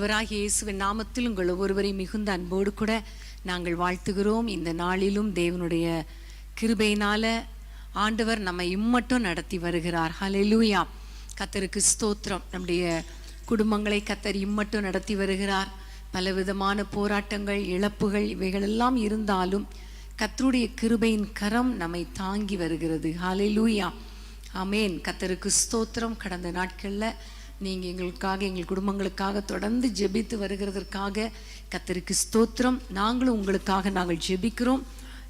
ஆண்டவராகிய இயேசுவின் நாமத்தில் உங்கள் ஒவ்வொருவரை மிகுந்த அன்போடு கூட நாங்கள் வாழ்த்துகிறோம். இந்த நாளிலும் தேவனுடைய கிருபையினால ஆண்டவர் நம்மை இம்மட்டும் நடத்தி வருகிறார். ஹலெலூயா கத்தருக்கு ஸ்தோத்திரம். நம்முடைய குடும்பங்களை கத்தர் இம்மட்டும் நடத்தி வருகிறார். பலவிதமான போராட்டங்கள் இழப்புகள் இவைகளெல்லாம் இருந்தாலும் கத்தருடைய கிருபையின் கரம் நம்மை தாங்கி வருகிறது. ஹalleluya அமேன் கத்தருக்கு ஸ்தோத்திரம். கடந்த நாட்களில் நீங்கள் எங்களுக்காக எங்கள் குடும்பங்களுக்காக தொடர்ந்து ஜெபித்து வருகிறதற்காக கத்தருக்கு ஸ்தோத்திரம். நாங்களும் உங்களுக்காக நாங்கள் ஜெபிக்கிறோம்.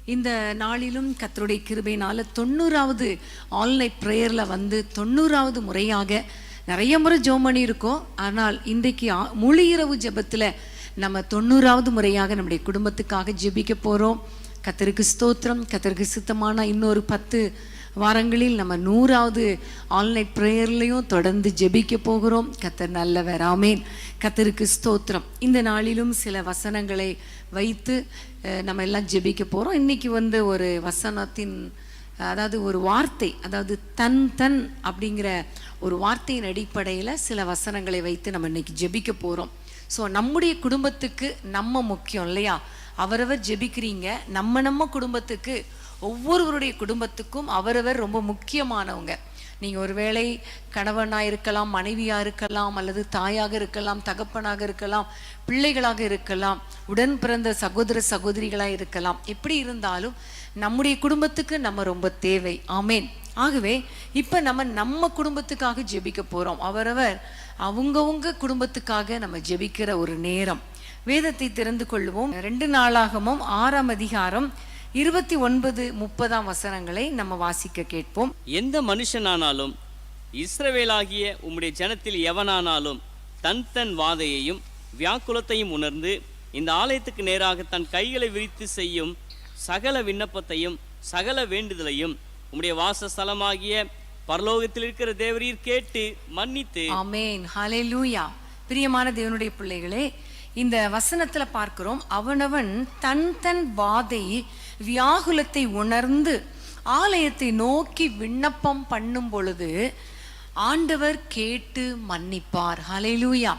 இந்த நாளிலும் கத்தருடைய கிருபையினால் தொண்ணூறாவது ஆன்லைன் ப்ரேயரில் வந்து தொண்ணூறாவது முறையாக நிறைய முறை ஜோம் பண்ணியிருக்கோம். ஆனால் இன்றைக்கு ஆ- முழு இரவு ஜெபத்தில் நம்ம தொண்ணூறாவது முறையாக நம்முடைய குடும்பத்துக்காக ஜெபிக்க போகிறோம் கத்தருக்கு ஸ்தோத்திரம். கத்தருக்கு சித்தமான இன்னொரு பத்து வாரங்களில் நம்ம நூறாவது ஆன்லைன் ப்ரேயர்லையும் தொடர்ந்து ஜெபிக்க போகிறோம். கத்தர் நல்லவர். ஆமேன். கத்தருக்கு ஸ்தோத்திரம். இந்த நாளிலும் சில வசனங்களை வைத்து நம்ம எல்லாம் ஜெபிக்க போகிறோம் இன்றைக்கி வந்து ஒரு வசனத்தின் அதாவது ஒரு வார்த்தை அதாவது தன் தன் அப்படிங்கிற ஒரு வார்த்தையின் அடிப்படையில் சில வசனங்களை வைத்து நம்ம இன்னைக்கு ஜெபிக்க போகிறோம் ஸோ நம்முடைய குடும்பத்துக்கு நம்ம முக்கியம் இல்லையா? அவரவர் ஜெபிக்கிறீங்க. நம்ம நம்ம குடும்பத்துக்கு ஒவ்வொருவருடைய குடும்பத்துக்கும் அவரவர் ரொம்ப முக்கியமானவங்க. நீங்கள் ஒருவேளை கணவனாக இருக்கலாம் மனைவியாக இருக்கலாம் அல்லது தாயாக இருக்கலாம் தகப்பனாக இருக்கலாம் பிள்ளைகளாக இருக்கலாம் உடன் பிறந்த சகோதர சகோதரிகளாக இருக்கலாம். எப்படி இருந்தாலும் நம்முடைய குடும்பத்துக்கு நம்ம ரொம்ப தேவை. ஆமேன். ஆகவே இப்போ நம்ம நம்ம குடும்பத்துக்காக ஜெபிக்க போகிறோம் அவரவர் அவங்கவுங்க குடும்பத்துக்காக நம்ம ஜெபிக்கிற ஒரு நேரம். வேதத்தை திறந்து கொள்வோம். ரெண்டு நாளாகமும் ஆறாம் அதிகாரம் இருபத்தி ஒன்பது முப்பதாம் வசனங்களை நம்ம வாசிக்க கேட்போம். எந்த மனுஷனானாலும் இஸ்ரவேலாகிய உம்முடைய ஜனத்தில் எவனானாலும் தன் தன் வாதையையும் வியாக்குலத்தையும் உணர்ந்து இந்த ஆலயத்துக்கு நேராக தன் கைகளை விரித்து செய்யும் சகல விண்ணப்பத்தையும் சகல வேண்டுதலையும் உம்முடைய வாசஸ்தலமாகிய பரலோகத்தில் இருக்கிற தேவரீர் கேட்டு மன்னித்து. ஆமேன். ஹalleluya. பிரியமான தேவனுடைய பிள்ளைகளே இந்த வசனத்துல பார்க்கிறோம் அவனவன் தன் தன் வாதை வியாகுலத்தை உணர்ந்து ஆலயத்தை நோக்கி விண்ணப்பம் பண்ணும் பொழுது ஆண்டவர் கேட்டு மன்னிப்பார். ஹalleluya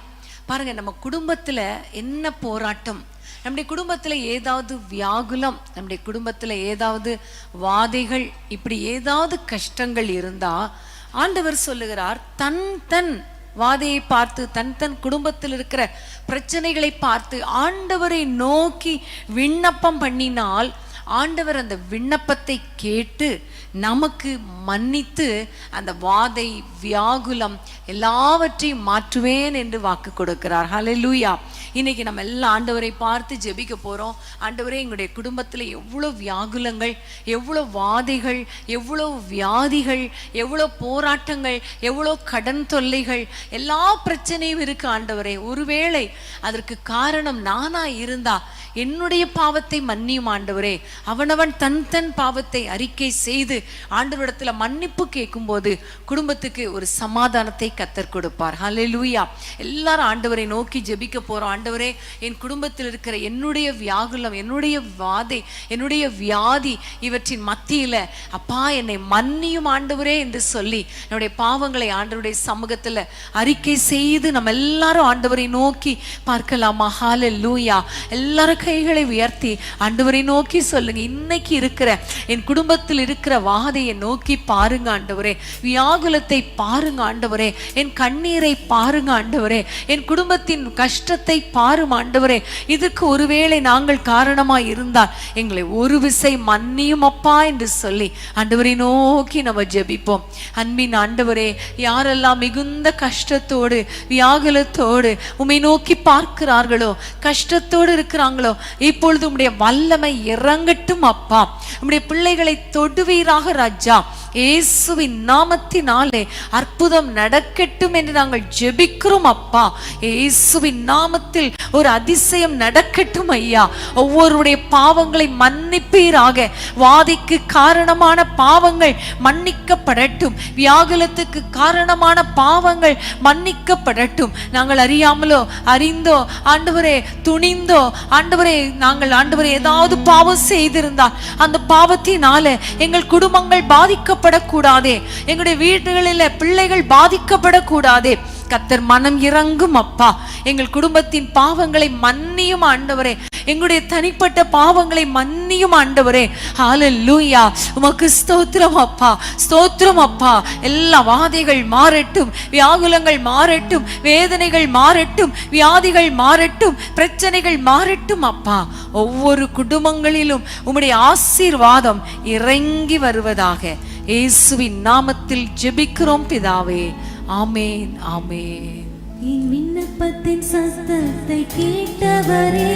பாருங்க நம்ம குடும்பத்துல என்ன போராட்டம்? நம்முடைய குடும்பத்துல ஏதாவது வியாகுலம் நம்முடைய குடும்பத்துல ஏதாவது வாதைகள் இப்படி ஏதாவது கஷ்டங்கள் இருந்தா ஆண்டவர் சொல்லுகிறார் தன் தன் வாதையை பார்த்து தன் தன் குடும்பத்தில் இருக்கிற பிரச்சனைகளை பார்த்து ஆண்டவரை நோக்கி விண்ணப்பம் பண்ணினால் ஆண்டவர் அந்த விண்ணப்பத்தை கேட்டு நமக்கு மன்னித்து அந்த வாதை வியாகுலம் எல்லாவற்றையும் மாற்றுவேன் என்று வாக்கு கொடுக்கிறார். லூயா இன்னைக்கு நம்ம எல்லாம் ஆண்டவரை பார்த்து ஜெபிக்க போறோம். ஆண்டவரே எங்களுடைய குடும்பத்தில் எவ்வளோ வியாகுலங்கள் எவ்வளோ வாதைகள் எவ்வளோ வியாதிகள் எவ்வளோ போராட்டங்கள் எவ்வளோ கடன் தொல்லைகள் எல்லா பிரச்சனையும் இருக்கு ஆண்டவரே. ஒருவேளை அதற்கு காரணம் நானா இருந்தா என்னுடைய பாவத்தை மன்னியும் ஆண்டவரே. அவனவன் தன் தன் பாவத்தை அறிக்கை செய்து ஆண்டவரிடத்துல மன்னிப்பு கேட்கும்போது குடும்பத்துக்கு ஒரு சமாதானத்தை கத்தர் கொடுப்பார். லூயா எல்லாரும் ஆண்டவரை நோக்கி ஜெபிக்க போறோம். ஆண்டவரே என் குடும்பத்தில் இருக்கிற என்னுடைய வியாகுலம் என்னுடைய வாதை என்னுடைய வியாதி இவற்றின் மத்தியில அப்பா என்னை மன்னியும் ஆண்டவரே என்று சொல்லி என்னுடைய பாவங்களை ஆண்டவருடைய சமூகத்துல அறிக்கை செய்து நம்ம எல்லாரும் ஆண்டவரை நோக்கி பார்க்கலாமா? லூயா எல்லாரும் கைகளை உயர்த்தி ஆண்டவரை நோக்கி சொல்லுங்க. இன்னைக்கு இருக்கிற என் குடும்பத்தில் இருக்கிற வாதையை நோக்கி பாருங்க ஆண்டவரே. வியாகுலத்தை பாருங்க ஆண்டவரே. என் கண்ணீரை பாருங்க ஆண்டவரே. என் குடும்பத்தின் கஷ்டத்தை பாரும் ஆண்டவரே இதுக்கு ஒருவேளை நாங்கள் காரணமாய் இருந்தால் எங்களை ஒரு விசை மன்னியும் அப்பா என்று சொல்லி ஆண்டவரை நோக்கி நம்ம ஜெபிப்போம். அன்பின் ஆண்டவரே யாரெல்லாம் மிகுந்த கஷ்டத்தோடு வியாகுலத்தோடு உம்மை நோக்கி பார்க்கிறார்களோ கஷ்டத்தோடு இருக்கிறாங்களோ இப்பொழுது உம்முடைய வல்லமை இறங்கட்டும் அப்பா. உம்முடைய பிள்ளைகளை தொடுவீராக ராஜா. இயேசுவின் நாமத்தினாலே அற்புதம் நடக்கட்டும் என்று நாங்கள் ஜெபிக்கிறோம் அப்பா. இயேசுவின் நாமத்தில் ஒரு அதிசயம் நடக்கட்டும் ஐயா. ஒவ்வொருடைய பாவங்களை மன்னிப்பீராக. வாதிக்கு காரணமான பாவங்கள் மன்னிக்கப்படட்டும். வியாகுலத்துக்கு காரணமான பாவங்கள் மன்னிக்கப்படட்டும். நாங்கள் அறியாமலோ அறிந்தோ ஆண்டவரே துணிந்தோ ஆண்டவரே நாங்கள் ஆண்டவரே ஏதாவது பாவம் செய்திருந்தால் அந்த பாவத்தினால எங்கள் குடும்பங்கள் பாதிக்கப்படக்கூடாதே. எங்களுடைய வீடுகளில் பிள்ளைகள் பாதிக்கப்படக்கூடாதே. கத்தர் மனம் இறங்கும் அப்பா. எங்கள் குடும்பத்தின் பாவங்களை மன்னியும் ஆண்டவரே. எங்களுடைய தனிப்பட்ட பாவங்களை மன்னியும் ஆண்டவரே. ஹalleluya உமக்கு ஸ்தோத்திரம் அப்பா. ஸ்தோத்திரம் அப்பா. எல்லா வாதைகள் மாறட்டும். வியாகுலங்கள் மாறட்டும். வேதனைகள் மாறட்டும். வியாதிகள் மாறட்டும். பிரச்சனைகள் மாறட்டும் அப்பா. ஒவ்வொரு குடும்பங்களிலும் உம்முடைய ஆசீர்வாதம் இறங்கி வருவதாக. இயேசுவின் நாமத்தில் ஜெபிக்கிறோம் பிதாவே. ஆமேன் ஆமேன். என் விண்ணப்பத்தின் சத்தத்தை கேட்டவரே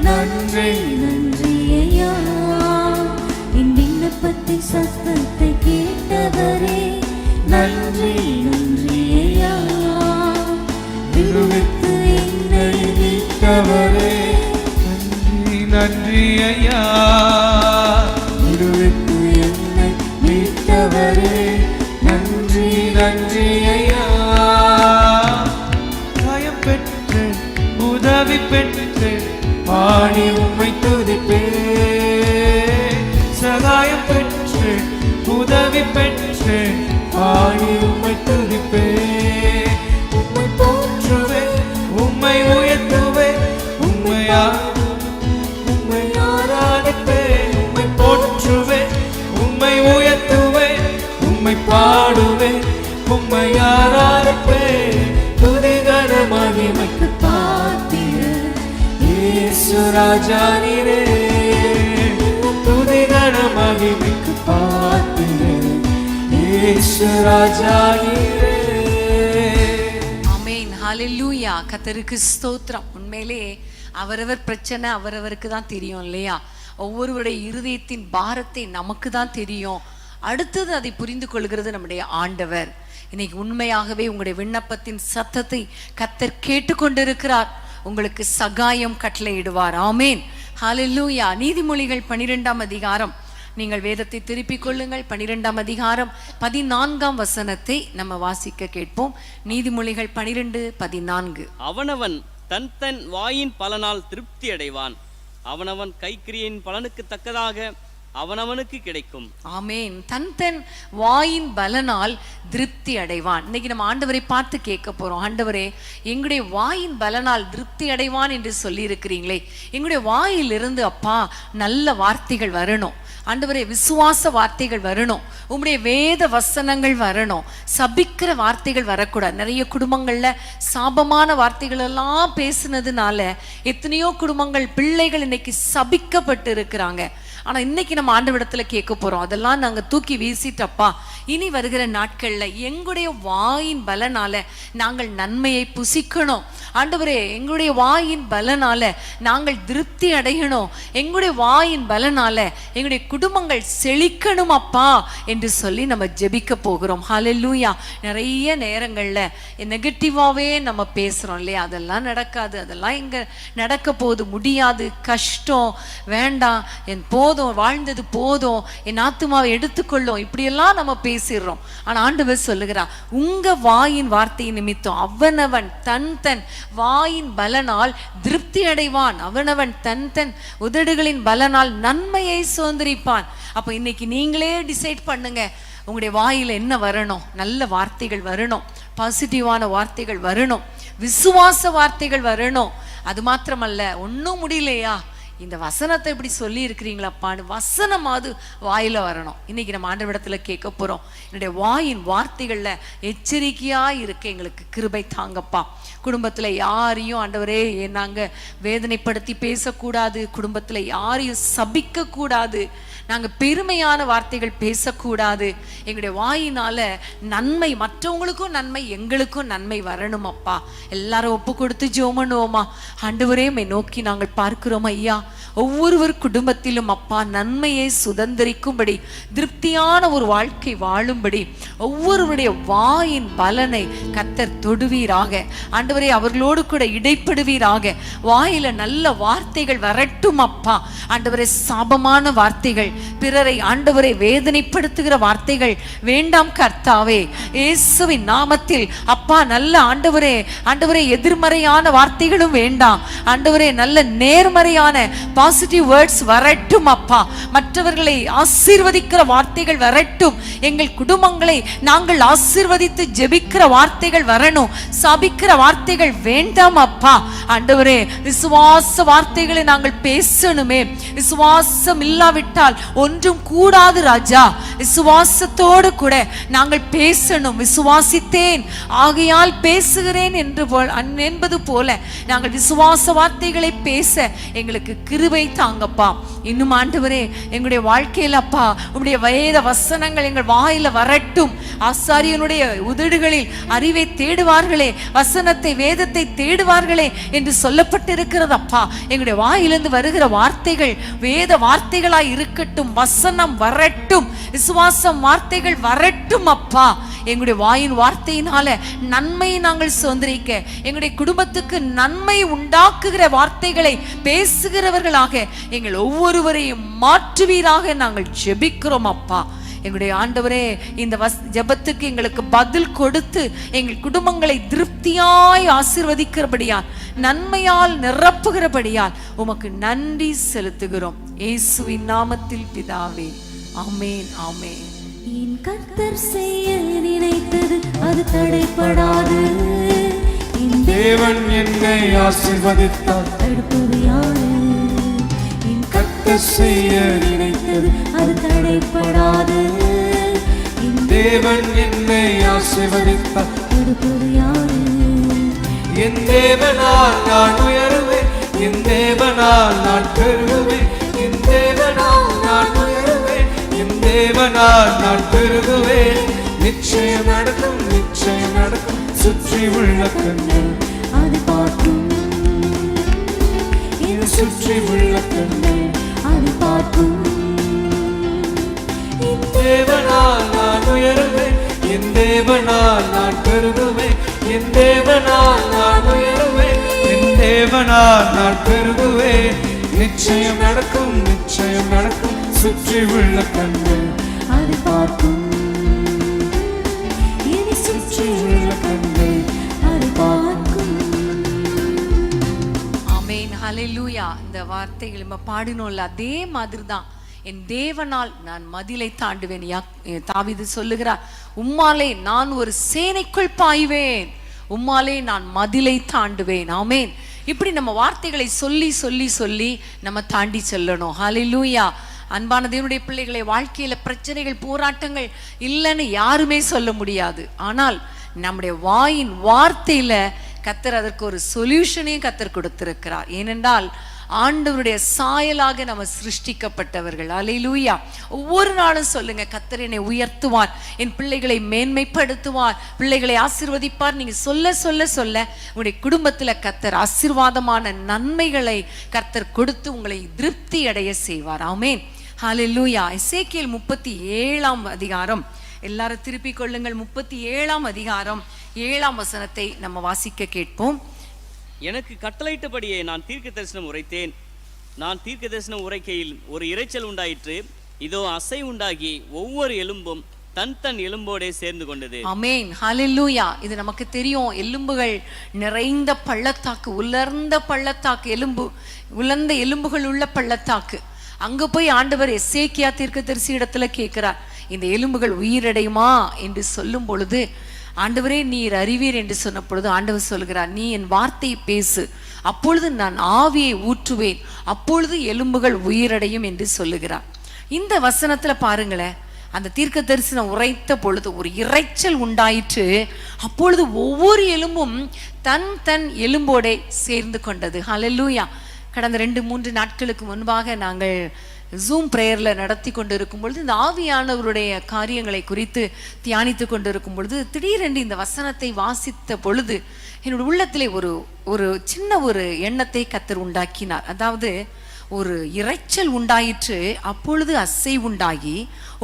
நன்றி நன்றி ஐயா என் விண்ணப்பத்தின் சத்தத்தை கேட்டவரே நன்றி நன்றி ஐயா விடுவித்து என்னை மீட்டவரே நன்றி நன்றி ஐயா விடுவித்து என்னை மீட்டவரே நன்றி ஐயா காயம் பெற்று உதவி பெற்று பாடி உண்மை துதிப்பே. சகாயம் பெற்று உதவி பெற்று பாடி உண்மை துதிப்பே. உண்மை போற்றுவே உண்மை உயர்த்துவே உம்மை உம்மை பாடுவேன் உம்மை போற்றுவே உம்மை உயர்த்துவே உம்மை பாடுவே உம்மை ஆராதிப்பே துதிகர மகிமைக்கு பாத்திர. இயேசு ராஜா நீரே துதிகர மகிமைக்கு பாத்திரே. இயேசு ராஜா நீரே ஹalleluya. கர்த்தருக்கு ஸ்தோத்திரம். உண்மையிலே அவரவர் பிரச்சனை அவரவருக்கு தான் தெரியும் இல்லையா? ஒவ்வொருவருடைய இருதயத்தின் பாரத்தை நமக்கு தான் தெரியும். அடுத்தது அதை புரிந்து கொள்கிறது நம்முடைய ஆண்டவர். இன்னைக்கு உண்மையாகவே உங்களுடைய விண்ணப்பத்தின் சத்தத்தை கத்தர் கேட்டுக்கொண்டிருக்கிறார். உங்களுக்கு சகாயம் கட்டளையிடுவார். ஆமேன். ஹalleluya. நீதிமொழிகள் பனிரெண்டாம் அதிகாரம். நீங்கள் வேதத்தை திருப்பிக் கொள்ளுங்கள். பனிரெண்டாம் அதிகாரம் பதினான்காம் வசனத்தை நம்ம வாசிக்க கேட்போம். நீதிமொழிகள் பனிரெண்டு பதினான்கு. அவனவன் தன் தன் வாயின் பலனால் திருப்தி அடைவான் அவனவன் கைக்கிரியின் பலனுக்கு தக்கதாக அவனவனுக்கு கிடைக்கும். ஆமேன். தன் தன் வாயின் பலனால் திருப்தி அடைவான். இன்னைக்கு நம்ம ஆண்டவரை பார்த்து கேட்க போறோம். ஆண்டவரே எங்களுடைய வாயின் பலனால் திருப்தி அடைவான் என்று சொல்லி இருக்கிறீங்களே எங்களுடைய வாயிலிருந்து அப்பா நல்ல வார்த்தைகள் வரணும். ஆண்டவரே விசுவாச வார்த்தைகள் வரணும். உம்முடைய வேத வசனங்கள் வரணும். சபிக்கிற வார்த்தைகள் வரக்கூடாது. நிறைய குடும்பங்கள்ல சாபமான வார்த்தைகள் எல்லாம் பேசுனதுனால எத்தனையோ குடும்பங்கள் பிள்ளைகள் இன்னைக்கு சபிக்கப்பட்டு இருக்கிறாங்க ஆனால் இன்னைக்கு நம்ம ஆண்டவிடத்தில் கேட்க போகிறோம் அதெல்லாம் நாங்கள் தூக்கி வீசிட்டப்பா. இனி வருகிற நாட்களில் எங்களுடைய வாயின் பலனால நாங்கள் நன்மையை புசிக்கணும். ஆண்டவரே எங்களுடைய வாயின் பலனால நாங்கள் திருப்தி அடையணும். எங்களுடைய வாயின் பலனால எங்களுடைய குடும்பங்கள் செழிக்கணும் அப்பா என்று சொல்லி நம்ம ஜெபிக்க போகிறோம். ஹலெல்லூயா நிறைய நேரங்களில் நெகட்டிவாகவே நம்ம பேசுகிறோம் இல்லையா? அதெல்லாம் நடக்காது. அதெல்லாம் எங்கே நடக்க போகுது. முடியாது. கஷ்டம். வேண்டாம். என் போதும். வாழ்ந்தது போதும் என் ஆத்துமாவை எடுத்துக்கொள்ளும் இப்படியெல்லாம் நம்ம பேசிடுறோம். ஆனா ஆண்டவர் சொல்லுகிறா உங்க வாயின் வார்த்தை நிமித்தம் அவனவன் தன் தன் வாயின் பலனால் திருப்தி அடைவான். அவனவன் தன் தன் உதடுகளின் பலனால் நன்மையை சுதந்திரிப்பான். அப்போ இன்னைக்கு நீங்களே டிசைட் பண்ணுங்க உங்களுடைய வாயில என்ன வரணும்? நல்ல வார்த்தைகள் வரணும் பாசிட்டிவான வார்த்தைகள் வரணும் விசுவாச வார்த்தைகள் வரணும். அது மாத்திரமல்ல ஒன்றும் முடியலையா? இந்த வசனத்தை இப்படி சொல்லி இருக்கிறீங்களாப்பான்னு வசனமாவது வாயில வரணும். இன்னைக்கு நம்ம ஆண்டவிடத்துல கேட்க போறோம். என்னுடைய வாயின் வார்த்தைகள்ல எச்சரிக்கையா இருக்க. எங்களுக்கு கிருபை தாங்கப்பா. குடும்பத்துல யாரையும் ஆண்டவரே என்னாங்க வேதனைப்படுத்தி பேசக்கூடாது. குடும்பத்துல யாரையும் சபிக்க நாங்கள் பெருமையான வார்த்தைகள் பேசக்கூடாது. எங்களுடைய வாயினால நன்மை மற்றவங்களுக்கும் நன்மை எங்களுக்கும் நன்மை வரணும் அப்பா. எல்லாரும் ஒப்பு கொடுத்து ஜோமனுவோமா? பண்ணுவோமா நோக்கி நாங்கள் பார்க்கிறோம் ஐயா. ஒவ்வொருவர் குடும்பத்திலும் அப்பா நன்மையை சுதந்திரிக்கும்படி திருப்தியான ஒரு வாழ்க்கை வாழும்படி ஒவ்வொருவருடைய வாயின் பலனை கத்தர் தொடுவீராக. ஆண்டவரே அவர்களோடு கூட இடைப்படுவீராக. வாயில நல்ல வார்த்தைகள் வரட்டும் அப்பா. ஆண்டவரே சாபமான வார்த்தைகள் பிறரை ஆண்டவரை வேதனைப்படுத்துகிற வார்த்தைகள் வேண்டாம் கர்த்தாவே. இயேசுவின் நாமத்தில் அப்பா நல்ல ஆண்டவரே ஆண்டவரே எதிர்மறையான வார்த்தைகளும் வேண்டாம். ஆண்டவரே நல்ல நேர்மறையான பாசிட்டிவ் வேர்ட்ஸ் வரட்டும் அப்பா. மற்றவர்களை ஆசீர்வதிக்கிற வார்த்தைகள் வரட்டும். எங்கள் குடும்பங்களை நாங்கள் ஆசீர்வதித்து ஜெபிக்கிற வார்த்தைகள் வரணும். சபிக்கிற வார்த்தைகள் வேண்டாம் அப்பா. ஆண்டவரே விசுவாச வார்த்தைகளை நாங்கள் பேசணுமே. விசுவாசம் இல்லாவிட்டால் ஒன்றும் கூடாது ராஜா. விசுவாசத்தோடு கூட நாங்கள் பேசணும். விசுவாசித்தேன். ஆகையால் பேசுகிறேன் என்று போல் என்பது போல நாங்கள் விசுவாச வார்த்தைகளை பேச எங்களுக்கு கிருபை தாங்கப்பா. இன்னும் ஆண்டவரே எங்களுடைய வாழ்க்கையில் அப்பா உங்களுடைய வேத வசனங்கள் எங்கள் வாயில வரட்டும். ஆசாரியனுடைய உதடுகளில் அறிவை தேடுவார்களே வசனத்தை வேதத்தை தேடுவார்களே என்று சொல்லப்பட்டிருக்கிறது அப்பா எங்களுடைய வாயிலிருந்து வருகிற வார்த்தைகள் வேத வார்த்தைகளாய் இருக்கட்டும். வசனம் வரட்டும் விசுவாசம் வார்த்தைகள் வரட்டும் அப்பா. எங்களுடைய வாயின் வார்த்தையினால நன்மையை நாங்கள் சுதந்திரிக்க எங்களுடைய குடும்பத்துக்கு நன்மை உண்டாக்குகிற வார்த்தைகளை பேசுகிறவர்களாக எங்கள் ஒவ்வொருவரையும் மாற்றுவீராக நாங்கள் ஜெபிக்கிறோம் அப்பா. எங்களுடைய ஆண்டவரே இந்த வஸ் ஜெபத்துக்கு எங்களுக்கு பதில் கொடுத்து எங்கள் குடும்பங்களை திருப்தியாய் ஆசிர்வதிக்கிறபடியால் நன்மையால் நிரப்புகிறபடியால் உமக்கு நன்றி செலுத்துகிறோம். இயேசுவின் நாமத்தில் பிதாவே. ஆமேன் ஆமேன். என் கர்த்தர் செய்ய நினைத்தது அது தடைப்படாது. என் தேவன் என்னை ஆசீர்வதித்தார். தடுப்பது யாரு என் கர்த்தர் செய்ய நினைத்தது அது தடைப்படாது. என் தேவன் என்னை ஆசீர்வதித்தார். தடுப்பது யாரு என் தேவனால் நான் உயருவேன். என் தேவனால் நான் பெருகுவேன். தேவனால் நான் பெருகுவேன். நிச்சயம் நடக்கும் நிச்சயம் நடக்கும். சுற்றி உள்ள கண்கள் அது பார்க்கும். இது சுற்றி உள்ள கண்கள் அது பார்க்கும். தேவனால் நான் உயருவேன். என் தேவனால் நான் பெருகுவேன். என் தேவனால் நான் உயருவேன். என் தேவனால் நான் பெருகுவேன். நிச்சயம் நடக்கும் நிச்சயம் நடக்கும். சுற்றி உள்ள கண்கள் அது பார்க்கும். இனி சுற்றி உள்ள கண்கள் அது பார்க்கும். இந்த வார்த்தைகள் நம்ம பாடினோம்ல அதே மாதிரி தான் என் தேவனால் நான் மதிலை தாண்டுவேன். யா- தாவிது சொல்லுகிறார் உம்மாலே நான் ஒரு சேனைக்குள் பாய்வேன். உம்மாலே நான் மதிலை தாண்டுவேன். ஆமேன். இப்படி நம்ம வார்த்தைகளை சொல்லி சொல்லி சொல்லி நம்ம தாண்டி செல்லணும். ஹalleluya. அன்பான தேவனுடைய பிள்ளைகளை வாழ்க்கையில பிரச்சனைகள் போராட்டங்கள் இல்லைன்னு யாருமே சொல்ல முடியாது. ஆனால் நம்முடைய வாயின் வார்த்தையில கத்தர் அதற்கு ஒரு சொல்யூஷனையும் கத்தர் கொடுத்திருக்கிறார். ஏனென்றால் ஆண்டவருடைய சாயலாக நம்ம சிருஷ்டிக்கப்பட்டவர்கள். அலையிலூயா ஒவ்வொரு நாளும் சொல்லுங்க கத்தர் என்னை உயர்த்துவார் என் பிள்ளைகளை மேன்மைப்படுத்துவார் பிள்ளைகளை ஆசீர்வதிப்பார். நீங்க சொல்ல சொல்ல சொல்ல உங்களுடைய குடும்பத்துல கத்தர் ஆசீர்வாதமான நன்மைகளை கர்த்தர் கொடுத்து உங்களை திருப்தி அடைய செய்வார். ஆமேன் ஹalleluya. எசேக்கியேல் முப்பத்தி ஏழாம் அதிகாரம். எல்லாரும் திருப்பிக் கொள்ளுங்கள். முப்பத்தி ஏழாம் அதிகாரம். ஏழாம் வசனத்தை நம்ம வாசிக்க கேட்போம். எனக்கு கட்டளையிட்டபடியே நான் தீர்க்க தரிசனம் உரைத்தேன். நான் தீர்க்க தரிசனம் உரைக்கையில் ஒரு இரைச்சல் உண்டாயிற்று. இதோ அசை உண்டாகி ஒவ்வொரு எலும்பும் தன் தன் எலும்போடே சேர்ந்து கொண்டது. அமேன் ஹalleluya இது நமக்கு தெரியும். எலும்புகள் நிறைந்த பள்ளத்தாக்கு உலர்ந்த பள்ளத்தாக்கு எலும்பு உலர்ந்த எலும்புகள் உள்ள பள்ளத்தாக்கு. அங்க போய் ஆண்டவர் எசேக்கியா தீர்க்கதரிசி இடத்துல கேட்கிறார் இந்த எலும்புகள் உயிரடையுமா என்று சொல்லும் பொழுது ஆண்டவரே நீர் அறிவீர் என்று சொன்ன பொழுது ஆண்டவர் சொல்கிறார் நீ என் வார்த்தையை பேசு அப்பொழுது நான் ஆவியை ஊற்றுவேன் அப்பொழுது எலும்புகள் உயிரடையும் என்று சொல்லுகிறார். இந்த வசனத்துல பாருங்களேன் அந்த தீர்க்க தரிசனம் உரைத்த பொழுது ஒரு இரைச்சல் உண்டாயிற்று அப்பொழுது ஒவ்வொரு எலும்பும் தன் தன் எலும்போடே சேர்ந்து கொண்டது. ஹalleluya கடந்த ரெண்டு மூன்று நாட்களுக்கு முன்பாக நாங்கள் ஜூம் ப்ரேயரில் நடத்தி கொண்டு இருக்கும் பொழுது இந்த ஆவியானவருடைய காரியங்களை குறித்து தியானித்து கொண்டு இருக்கும் பொழுது திடீரென்று இந்த வசனத்தை வாசித்த பொழுது என்னோட உள்ளத்திலே ஒரு ஒரு சின்ன ஒரு எண்ணத்தை கத்தர் உண்டாக்கினார். அதாவது ஒரு இரைச்சல் உண்டாயிற்று அப்பொழுது அசை உண்டாகி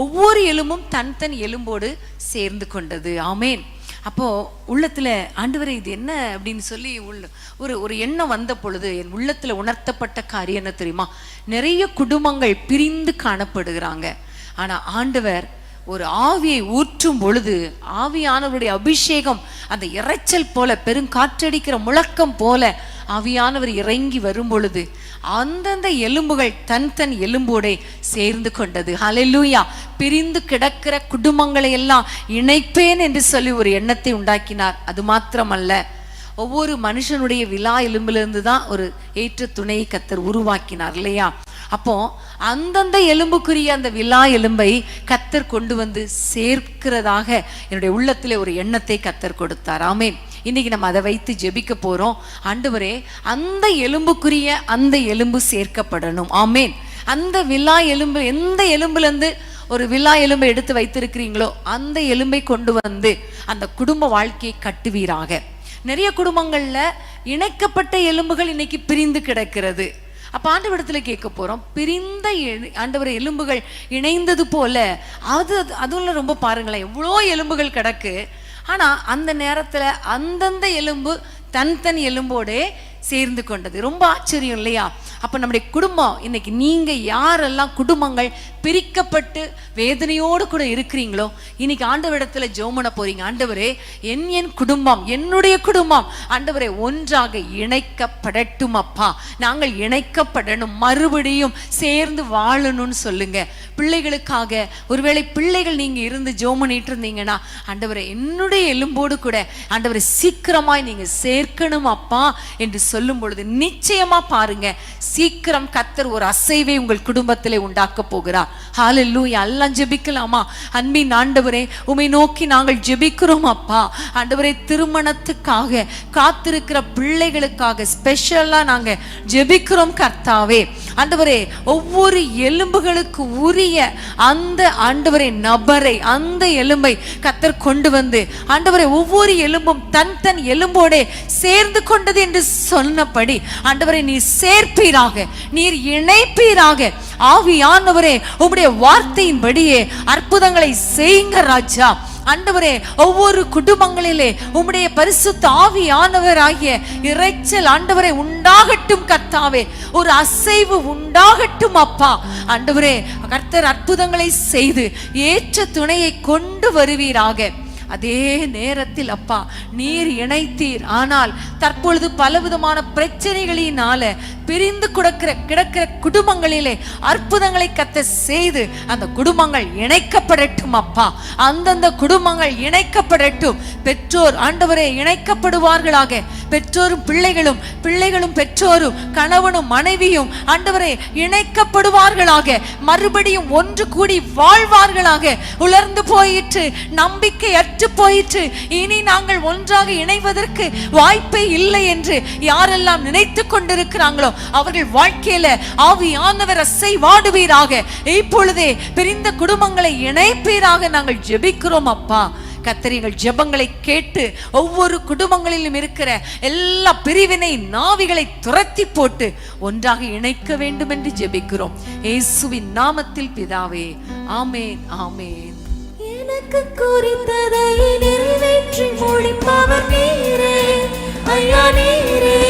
ஒவ்வொரு எலும்பும் தன் தன் எலும்போடு சேர்ந்து கொண்டது. ஆமேன். அப்போது உள்ளத்தில் ஆண்டவரை இது என்ன அப்படின்னு சொல்லி உள்ள ஒரு ஒரு எண்ணம் வந்த பொழுது என் உள்ளத்தில் உணர்த்தப்பட்ட காரியம் என்ன தெரியுமா? நிறைய குடும்பங்கள் பிரிந்து காணப்படுகிறாங்க. ஆனால் ஆண்டவர் ஒரு ஆவியை ஊற்றும் பொழுது ஆவியானவருடைய அபிஷேகம் அந்த இரைச்சல் போல பெருங்காற்றடிக்கிற முழக்கம் போல ஆவியானவர் இறங்கி வரும் பொழுது அந்தந்த எலும்புகள் தன் தன் எலும்போட சேர்ந்து கொண்டது. ஹalleluya பிரிந்து கிடக்கிற குடும்பங்களை எல்லாம் இணைப்பேன் என்று சொல்லி ஒரு எண்ணத்தை உண்டாக்கினார். அது மாத்திரமல்ல ஒவ்வொரு மனுஷனுடைய விழா எலும்பிலிருந்து தான் ஒரு ஏற்ற துணையை கத்தர் உருவாக்கினார் இல்லையா? அப்போ அந்தந்த எலும்புக்குரிய அந்த விழா எலும்பை கத்தர் கொண்டு வந்து சேர்க்கிறதாக என்னுடைய உள்ளத்திலே ஒரு எண்ணத்தை கத்தர் கொடுத்தார். ஆமே இன்னைக்கு நம்ம அதை வைத்து ஜெபிக்க போறோம். ஆண்டவரே அந்த எலும்புக்குரிய அந்த எலும்பு சேர்க்கப்படணும். ஆமேன். அந்த விழா எலும்பு எந்த எலும்புல இருந்து ஒரு விழா எலும்பை எடுத்து வைத்திருக்கிறீங்களோ அந்த எலும்பை கொண்டு வந்து அந்த குடும்ப வாழ்க்கையை கட்டுவீராக. நிறைய குடும்பங்கள்ல இணைக்கப்பட்ட எலும்புகள் இன்னைக்கு பிரிந்து கிடக்கிறது. அப்ப ஆண்டவரிடத்துல கேட்க போறோம். பிரிந்த எ- ஆண்டவர் எலும்புகள் இணைந்தது போல அது அது- அதுல ரொம்ப பாருங்களேன் எவ்வளோ எலும்புகள் கிடக்கு. ஆனா அந்த நேரத்துல அந்தந்த எலும்பு தன் தன் எலும்போடே சேர்ந்து கொண்டது. ரொம்ப ஆச்சரியம் இல்லையா? அப்ப நம்முடைய குடும்பம் இன்னைக்கு நீங்க யாரெல்லாம் குடும்பங்கள் பிரிக்கப்பட்டு வேதனையோடு கூட இருக்கிறீங்களோ இன்னைக்கு ஆண்டவரிடத்துல ஜெபம் போறீங்க. ஆண்டவரே என் என் குடும்பம் என்னுடைய குடும்பம் ஆண்டவரே ஒன்றாக இணைக்கப்படட்டும் அப்பா. நாங்கள் இணைக்கப்படணும் மறுபடியும் சேர்ந்து வாழணும்னு சொல்லுங்க. பிள்ளைகளுக்காக ஒருவேளை பிள்ளைகள் நீங்க இருந்து ஜோமனிட்டு இருந்தீங்கன்னா ஆண்டவரே என்னுடைய எலும்போடு கூட ஆண்டவரை சீக்கிரமாய் நீங்க சேர்க்கணும் அப்பா என்று சொல்லும் பொழுது நிச்சயமா பாருங்க சீக்கிரம் கத்தர் ஒரு அசைவை உங்கள் குடும்பத்திலே உண்டாக்க போகிறார். ஹalleluya எல்லாம் ஜெபிக்கலாமா? அன்பின் ஆண்டவரே உமை நோக்கி நாங்கள் ஜெபிக்கிறோம் அப்பா. ஆண்டவரே திருமணத்துக்காக காத்திருக்கிற பிள்ளைகளுக்காக ஸ்பெஷலா நாங்க ஜெபிக்கிறோம் கர்த்தாவே. ஆண்டவரே ஒவ்வொரு எலும்புகளுக்கு உரிய அந்த ஆண்டவரே நபரை அந்த எலும்பை கத்தர் கொண்டு வந்து ஆண்டவரே ஒவ்வொரு எலும்பும் தன் தன் எலும்போடே சேர்ந்து கொண்டது என்று சொன்னபடி ஆண்டவரை நீ சேர்ப்பீராக நீர் இணைப்பீராக. ஆவியானவரே உம்முடைய வார்த்தையின்படியே அற்புதங்களை செய்யுங்க ராஜா. ஆண்டவரே ஒவ்வொரு குடும்பங்களிலே உம்முடைய பரிசுத்த ஆவியானவராகிய இறைச்சல் ஆண்டவரே உண்டாகட்டும் கர்த்தாவே. ஒரு அசைவு உண்டாகட்டும் அப்பா. ஆண்டவரே கர்த்தர் அற்புதங்களை செய்து ஏற்ற துணையை கொண்டு வருவீராக. அதே நேரத்தில் அப்பா நீர் இணைத்தீர். ஆனால் தற்பொழுது பலவிதமான பிரச்சனைகளினால பிரிந்து கிடக்கிற கிடக்கிற குடும்பங்களிலே அற்புதங்களை கத்த செய்து அந்த குடும்பங்கள் இணைக்கப்படட்டும் அப்பா. அந்தந்த குடும்பங்கள் இணைக்கப்படட்டும். பெற்றோர் ஆண்டவரே இணைக்கப்படுவார்களாக. பெற்றோரும் பிள்ளைகளும் பிள்ளைகளும் பெற்றோரும் கணவனும் மனைவியும் ஆண்டவரே இணைக்கப்படுவார்களாக. மறுபடியும் ஒன்று கூடி வாழ்வார்களாக. உலர்ந்து போயிற்று. நம்பிக்கையற்ற கெட்டு போயிற்று. இனி நாங்கள் ஒன்றாக இணைவதற்கு வாய்ப்பே இல்லை என்று யாரெல்லாம் நினைத்து கொண்டிருக்கிறாங்களோ அவர்கள் வாழ்க்கையில ஆவியானவர் அசை வாடுவீராக. இப்பொழுதே பிரிந்த குடும்பங்களை இணைப்பீராக நாங்கள் ஜெபிக்கிறோம் அப்பா. கத்தரிகள் ஜெபங்களை கேட்டு ஒவ்வொரு குடும்பங்களிலும் இருக்கிற எல்லா பிரிவினை நாவிகளை துரத்தி போட்டு ஒன்றாக இணைக்க வேண்டும் என்று ஜெபிக்கிறோம். இயேசுவின் நாமத்தில் பிதாவே ஆமேன் ஆமேன். எனக்கு குறித்ததை நிறைவேற்றி முடிப்பவர் நீரே. ஐயா நீரே.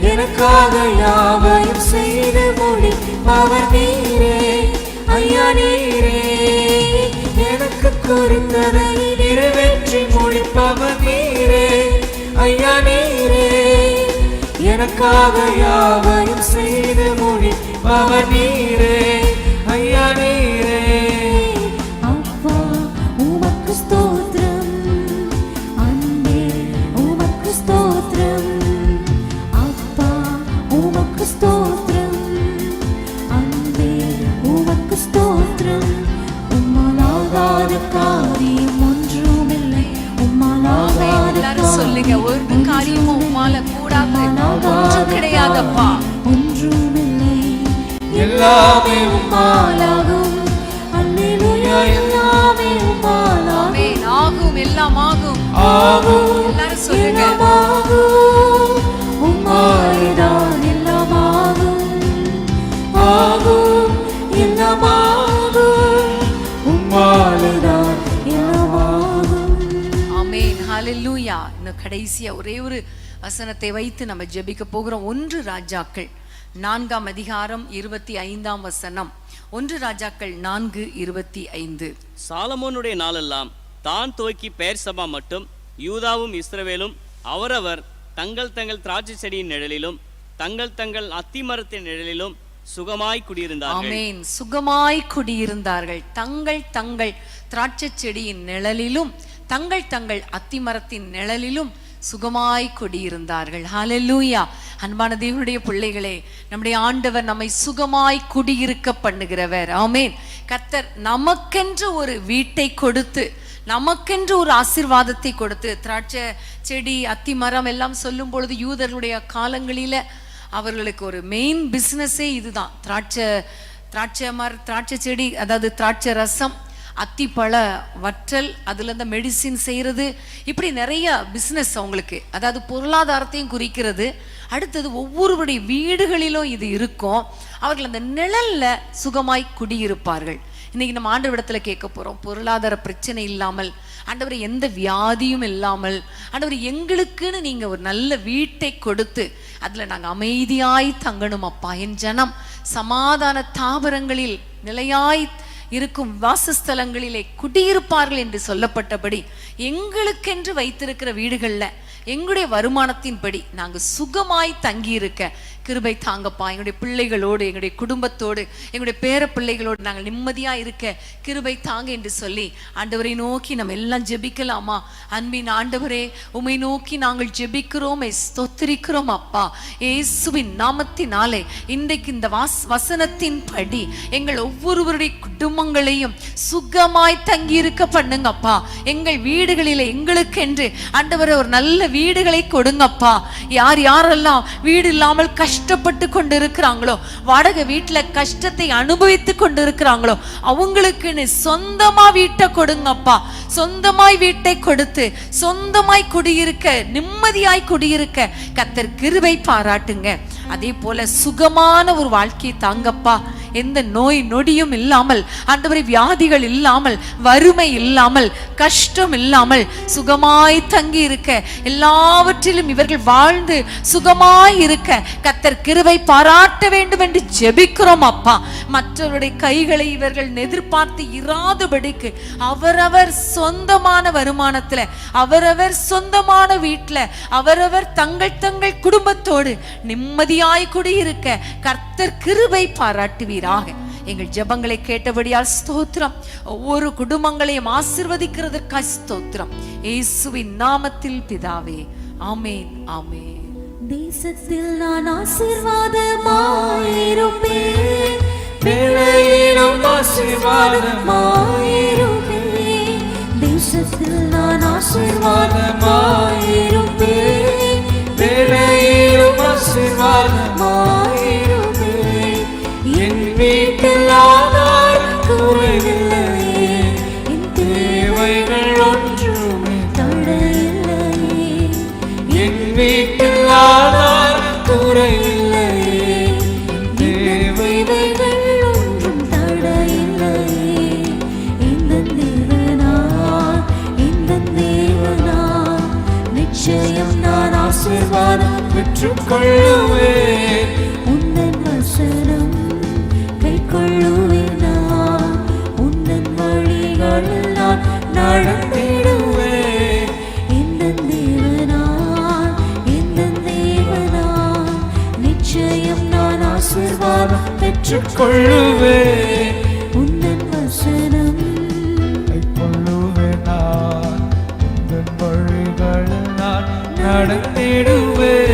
எனக்காக யாவையும் செய்து முடிப்பவர் நீரே. ஐயா நீரே. எனக்கு குறித்ததை நிறைவேற்றி முடிப்பவர் நீரே. ஐயா நீரே. எனக்காக யாவையும் செய்து முடிப்பவர் நீரே. எல்லாமாகும் உம்மாலேதான் எல்லாமாகும் ஆமே இன்னும் கடைசியா ஒரே ஒரு வசனத்தை வைத்து நம்ம ஜெபிக்க போகிறோம். ஒன்று ராஜாக்கள் நான்காம் அதிகாரம் இருபத்தி ஐந்தாம் வசனம். ஒன்று ராஜாக்கள் நான்கு இருபத்தி ஐந்து. சாலமோனுடைய நாளெல்லாம் தான் துவக்கி பெயர் சபா மட்டும் யூதாவும் இஸ்ரவேலும் அவரவர் தங்கள் தங்கள் திராட்சை செடியின் நிழலிலும் தங்கள் தங்கள் அத்திமரத்தின் நிழலிலும் சுகமாய் குடியிருந்தார்கள். ஆமென். சுகமாய் குடியிருந்தார்கள். தங்கள் தங்கள் திராட்சை செடியின் நிழலிலும் தங்கள் தங்கள் அத்திமரத்தின் நிழலிலும் சுகமாய் குடியிருந்தார்கள். ஹலலூயா அன்பான தேவனுடைய பிள்ளைகளே நம்முடைய ஆண்டவர் நம்மை சுகமாய் குடியிருக்க பண்ணுகிறவர். ஆமேன் கத்தர் நமக்கென்று ஒரு வீட்டை கொடுத்து நமக்கென்று ஒரு ஆசீர்வாதத்தை கொடுத்து திராட்சை செடி அத்தி மரம் எல்லாம் சொல்லும் பொழுது யூதர்களுடைய காலங்களில அவர்களுக்கு ஒரு மெயின் பிஸ்னஸே இதுதான். திராட்சை திராட்சை மர திராட்சை செடி அதாவது திராட்சை ரசம் அத்திப்பழ வற்றல் அதுல இந்த மெடிசின் செய்யறது இப்படி நிறைய பிஸ்னஸ் அவங்களுக்கு. அதாவது பொருளாதாரத்தையும் குறிக்கிறது. அடுத்தது ஒவ்வொருவருடைய வீடுகளிலும் இது இருக்கும். அவர்கள் அந்த நிழல்ல சுகமாய் குடியிருப்பார்கள். இன்னைக்கு நம்ம ஆண்டவரிடத்துல கேட்க போகிறோம் பொருளாதார பிரச்சனை இல்லாமல் ஆண்டவர் எந்த வியாதியும் இல்லாமல் ஆண்டவர் எங்களுக்குன்னு நீங்கள் ஒரு நல்ல வீட்டை கொடுத்து அதில் நாங்கள் அமைதியாய் தங்கணும் அப்பா என் ஜனம் சமாதான தாவரங்களில் நிலையாய் இருக்கும் வாசஸ்தலங்களிலே குடியிருப்பார்கள் என்று சொல்லப்பட்டபடி எங்களுக்கென்று வைத்திருக்கிற வீடுகள்ல எங்களுடைய வருமானத்தின்படி நாங்க சுகமாய் தங்கி இருக்க கிருபை தாங்கப்பா. எங்களுடைய பிள்ளைகளோடு எங்களுடைய குடும்பத்தோடு எங்களுடைய பேர பிள்ளைகளோடு நாங்கள் நிம்மதியா இருக்க கிருபை தாங்க என்று சொல்லி ஆண்டவரை நோக்கி நம்ம எல்லாம் ஜெபிக்கலாமா? அன்பின் ஆண்டவரே உமை நோக்கி நாங்கள் ஜெபிக்கிறோமே ஸ்தோத்திரிக்கிறோம் அப்பா. இயேசுவின் நாமத்தினாலே இன்றைக்கு இந்த வாஸ் வசனத்தின் படி எங்கள் ஒவ்வொருவருடைய குடும்பங்களையும் சுகமாய் தங்கி இருக்க பண்ணுங்கப்பா. எங்கள் வீடுகளிலே எங்களுக்கென்று ஆண்டவரை ஒரு நல்ல வீடுகளை கொடுங்கப்பா. யார் யாரெல்லாம் வீடு இல்லாமல் கஷ்டப்பட்டு கொண்டு இருக்கிறாங்களோ வாடகை வீட்டில் கஷ்டத்தை அனுபவித்து கொண்டு இருக்கிறாங்களோ அவங்களுக்குன்னு சொந்தமா வீட்டை கொடுங்கப்பா. சொந்தமாய் வீட்டை கொடுத்து சொந்தமாய் குடியிருக்க நிம்மதியாய் குடியிருக்க கத்தர் கிருபை பாராட்டுங்க. அதே போல சுகமான ஒரு வாழ்க்கையை தாங்கப்பா. எந்த நோய் நொடியும் இல்லாமல் ஆண்டவரை வியாதிகள் இல்லாமல் வறுமை இல்லாமல் கஷ்டம் இல்லாமல் சுகமாய் தங்கி இருக்க எல்லாவற்றிலும் இவர்கள் வாழ்ந்து சுகமாய் இருக்க கத்த கத்தர் கிருவை பாராட்ட வேண்டும் என்று ஜெபிக்கிறோம் அப்பா. மற்றவருடைய கைகளை இவர்கள் எதிர்பார்த்து இராதபடிக்கு அவரவர் சொந்தமான வருமானத்துல அவரவர் சொந்தமான வீட்டுல அவரவர் தங்கள் தங்கள் குடும்பத்தோடு நிம்மதியாய் குடியிருக்க கர்த்தர் கிருவை பாராட்டுவீராக. எங்கள் ஜெபங்களை கேட்டபடியால் ஸ்தோத்திரம். ஒவ்வொரு குடும்பங்களையும் ஆசிர்வதிக்கிறதற்காய் ஸ்தோத்திரம். இயேசுவின் நாமத்தில் பிதாவே ஆமேன் ஆமேன். தேசத்தில் நான் ஆசீர்வாதமாயிருப்பேன். வேலையிலும் ஆசீர்வாதம் தேசத்தில் நான் ஆசீர்வாதமா பெற்றுக்கொள்ளுவேன். உந்தன் வசனம் கைக்கொள்ளுவேன்? நான் உந்தன் வழிகளில் நான் நடந்திடுவேன். இந்த தேவனார் இந்த தேவனார் நிச்சயம் நான் ஆசீர்வாதம் பெற்றுக்கொள்ளுவேன். உந்தன் வசனம் நான் உந்தன் வழிகளில் நான் நடந்திடுவேன்.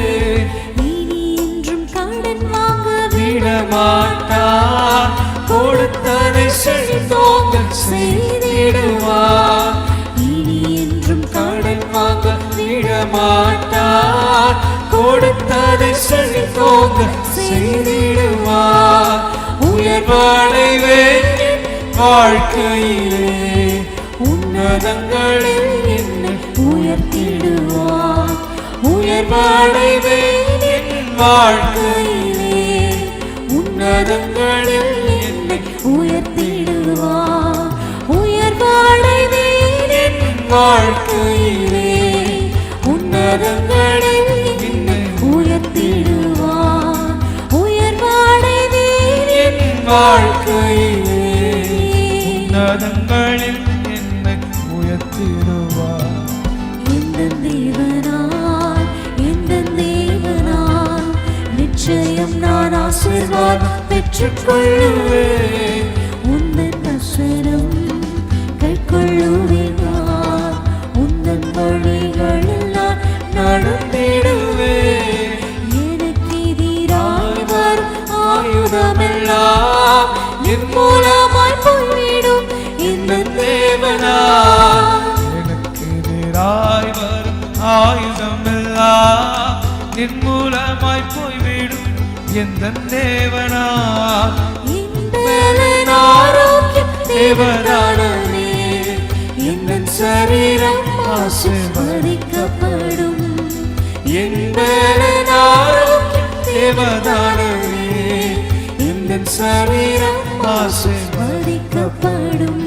மாட்டார். கொடுத்ததை செழித்தோங்க செய்திடுவார் இனி என்றும் கடன் வாங்க விடமாட்டார். கொடுத்ததை செழித்தோங்க செய்திடுவார் உயர்வடைவேன் என் வாழ்க்கையிலே உன்னதங்களில் என்னை உயர்த்திடுவார் உயர்வடைவேன் என் வாழ்க்கையிலே உன்னதங்களில் என்னை உயர்த்திடுவார் உயர்வாடைவேன் என் ஆசீர்வாதம் பெற்றுக்கொள்ளுவேன் உந்தன் வசனம் கைக்கொள்ளுவேன் உந்தன் வழிகளில் நான் எனக்கு எதிராய் வரும் ஆயுதமெல்லாம் என் மூலமாய் போய்விடும் இந்த எனக்கு எதிராய் வரும் ஆயுதமெல்லாம் எந்த ஆரோக்கியம் தேவதானமே என் சரீரம் ஆசீர்வதிக்கப்படும்? ஆரோக்கியம் தேவதானமே என் சரீரம் ஆசீர்வதிக்கப்படும்?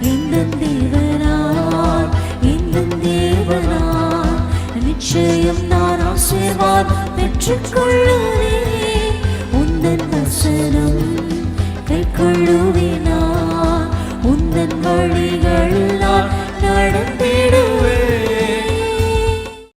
இந்த தேவனால் இந்த தேவனால் நிச்சயம் நான் ஆசீர்வாதம் பெற்றுக்கொள்ளுவேன். உந்தன் வசனம் கைக்கொழுவினா உந்தன் வழிகள் நடந்த